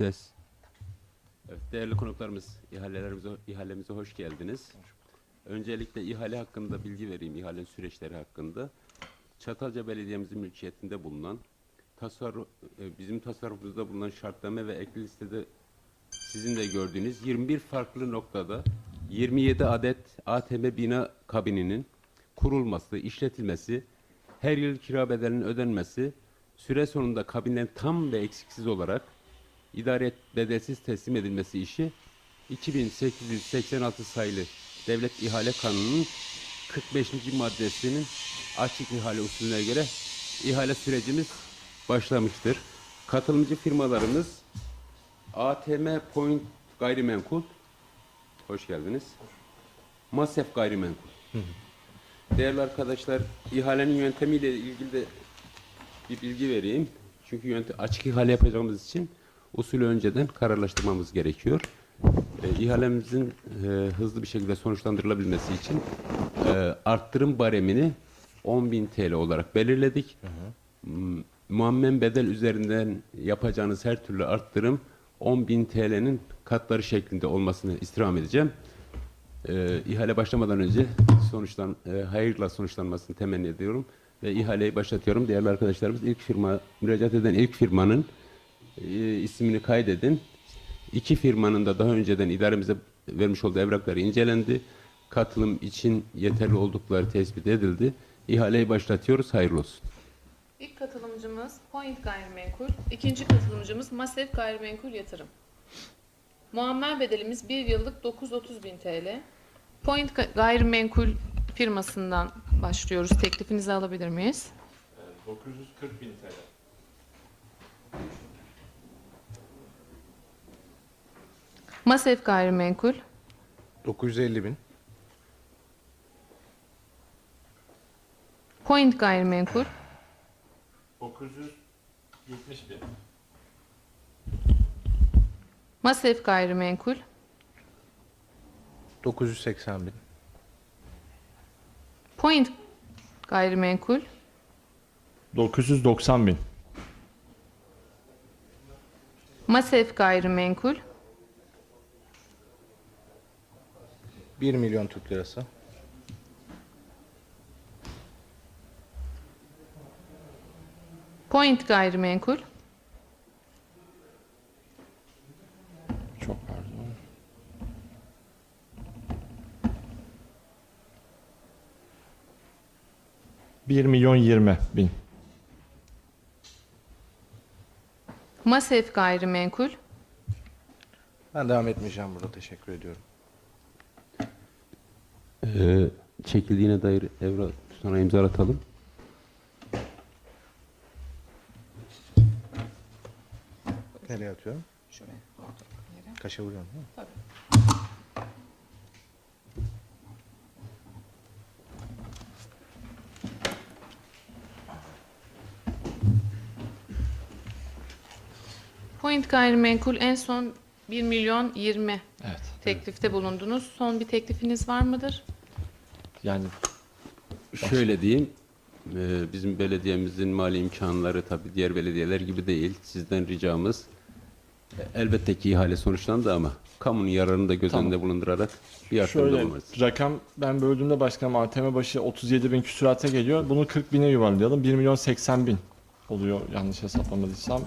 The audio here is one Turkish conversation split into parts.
Ses. Evet, değerli konuklarımız, ihalelerimize, ihalemize hoş geldiniz. Öncelikle ihale hakkında bilgi vereyim, ihale süreçleri hakkında. Çatalca Belediye'mizin mülkiyetinde bulunan, tasarruf, e, bizim tasarrufumuzda bulunan şartlama ve ekli listede sizin de gördüğünüz 21 farklı noktada 27 adet ATM bina kabininin kurulması, işletilmesi, her yıl kira bedelinin ödenmesi, süre sonunda kabinlerin tam ve eksiksiz olarak idare bedelsiz teslim edilmesi işi 2886 sayılı Devlet İhale Kanunu'nun 45. maddesinin açık ihale usulüne göre ihale sürecimiz başlamıştır. Katılımcı firmalarımız ATM Point Gayrimenkul Hoş geldiniz. Masef Gayrimenkul. Değerli arkadaşlar, ihalenin yöntemiyle ilgili de bir bilgi vereyim. Çünkü yöntem, açık ihale yapacağımız için usulü önceden kararlaştırmamız gerekiyor. E, ihalemizin e, hızlı bir şekilde sonuçlandırılabilmesi için e, arttırım baremini 10.000 TL olarak belirledik. M- Muammen bedel üzerinden yapacağınız her türlü arttırım 10.000 TL'nin katları şeklinde olmasını istirham edeceğim. E, ihale başlamadan önce sonuçlan e, hayırla sonuçlanmasını temenni ediyorum ve ihaleyi başlatıyorum. Değerli arkadaşlarımız ilk firma müracaat eden ilk firmanın e, ismini kaydedin. İki firmanın da daha önceden idaremize vermiş olduğu evrakları incelendi. Katılım için yeterli oldukları tespit edildi. İhaleyi başlatıyoruz. Hayırlı olsun. İlk katılımcımız Point Gayrimenkul, ikinci katılımcımız Masef Gayrimenkul Yatırım. Muammer bedelimiz 1 yıllık 930 bin TL. Point Ga- Gayrimenkul firmasından başlıyoruz. Teklifinizi alabilir miyiz? 940 bin TL. Masef Gayrimenkul, 950 bin. Point Gayrimenkul, 970 bin. Masef Gayrimenkul, 980 bin. Point Gayrimenkul, 990 bin. Masef Gayrimenkul, 1 milyon Türk lirası. Point Gayrimenkul, Çok pardon. Bir milyon yirmi bin. Masef Gayrimenkul, Ben devam etmeyeceğim burada. Teşekkür ediyorum. Ee, çekildiğine dair evrak tutanağı imzalatalım. Nereye atıyorum? Şuraya. Kaşa vuruyorum değil mi? Point Gayrimenkul en son 1 milyon 20 Evet. teklifte bulundunuz. Son bir teklifiniz var mıdır? Yani Şöyle diyeyim, e, bizim belediyemizin mali imkanları tabii diğer belediyeler gibi değil. Sizden ricamız e, elbette ki ihale sonuçlandı ama kamunun yararını da göz Tamam. önünde bulundurarak bir arttırımda şöyle bulunuruz. rakam ben böldüğümde başkanım ATM başı 37 bin küsurata geliyor. Bunu 40 bine yuvarlayalım. 1 milyon 80 bin oluyor yanlış hesaplamadıysam.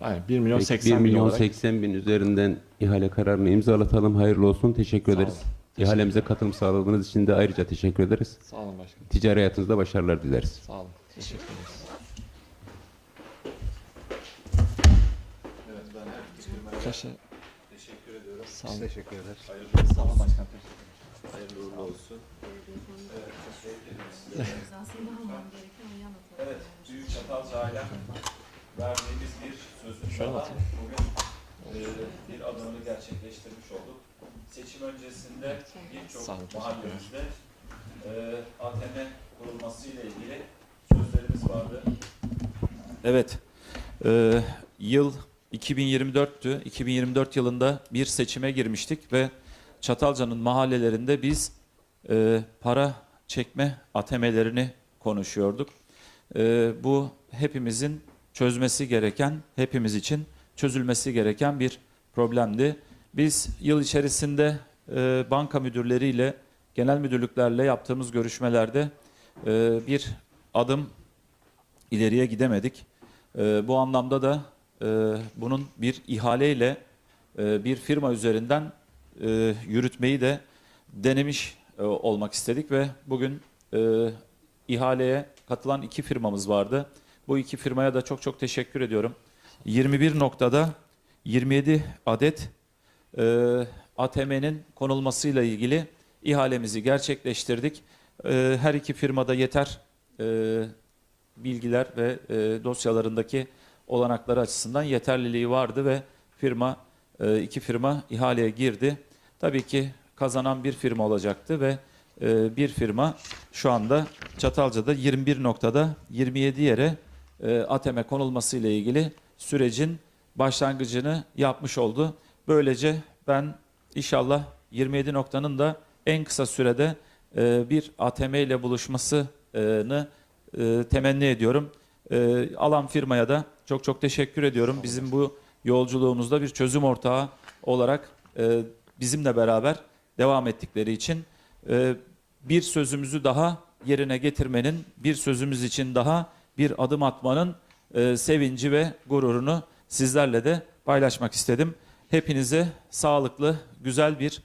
Aynen 1 milyon Peki, 80 1 bin milyon olarak. 80 bin üzerinden ihale kararını imzalatalım. Hayırlı olsun. Teşekkür Sağ ederiz. olun. İhalemize katılım sağladığınız için de ayrıca teşekkür ederiz. Sağ olun başkanım. Ticari hayatınızda başarılar dileriz. Sağ olun. Teşekkür ederiz. Kaşe. Teşekkür ediyorum. Sağ olun. teşekkür ederiz. Hayırlı, Sağ olun başkanım. hayırlı uğurlu olsun. Evet, teşekkür ederiz. Evet, Büyük Çatalca Ailem verdiğimiz bir sözün daha bugün e, bir adımını gerçekleştirmiş olduk. Seçim öncesinde birçok mahallemizde e, ATM kurulması ile ilgili sözlerimiz vardı. Evet, e, yıl 2024'tü. 2024 yılında bir seçime girmiştik ve Çatalca'nın mahallelerinde biz e, para çekme ATM'lerini konuşuyorduk. E, bu hepimizin çözmesi gereken, hepimiz için çözülmesi gereken bir problemdi. Biz yıl içerisinde e, banka müdürleriyle, genel müdürlüklerle yaptığımız görüşmelerde e, bir adım ileriye gidemedik. E, bu anlamda da e, bunun bir ihaleyle e, bir firma üzerinden e, yürütmeyi de denemiş e, olmak istedik ve bugün e, ihaleye katılan iki firmamız vardı. Bu iki firmaya da çok çok teşekkür ediyorum. 21 noktada 27 adet e, ATM'nin konulmasıyla ilgili ihalemizi gerçekleştirdik. E, her iki firmada yeter e, bilgiler ve e, dosyalarındaki olanakları açısından yeterliliği vardı ve firma e, iki firma ihaleye girdi. Tabii ki kazanan bir firma olacaktı ve e, bir firma şu anda Çatalca'da 21 noktada 27 yere e, ATM konulması ile ilgili sürecin başlangıcını yapmış oldu. Böylece ben inşallah 27 noktanın da en kısa sürede e, bir ATM ile buluşmasını e, temenni ediyorum. E, alan firmaya da çok çok teşekkür ediyorum. Bizim bu yolculuğumuzda bir çözüm ortağı olarak e, bizimle beraber devam ettikleri için e, bir sözümüzü daha yerine getirmenin, bir sözümüz için daha bir adım atmanın e, sevinci ve gururunu sizlerle de paylaşmak istedim. Hepinize sağlıklı, güzel bir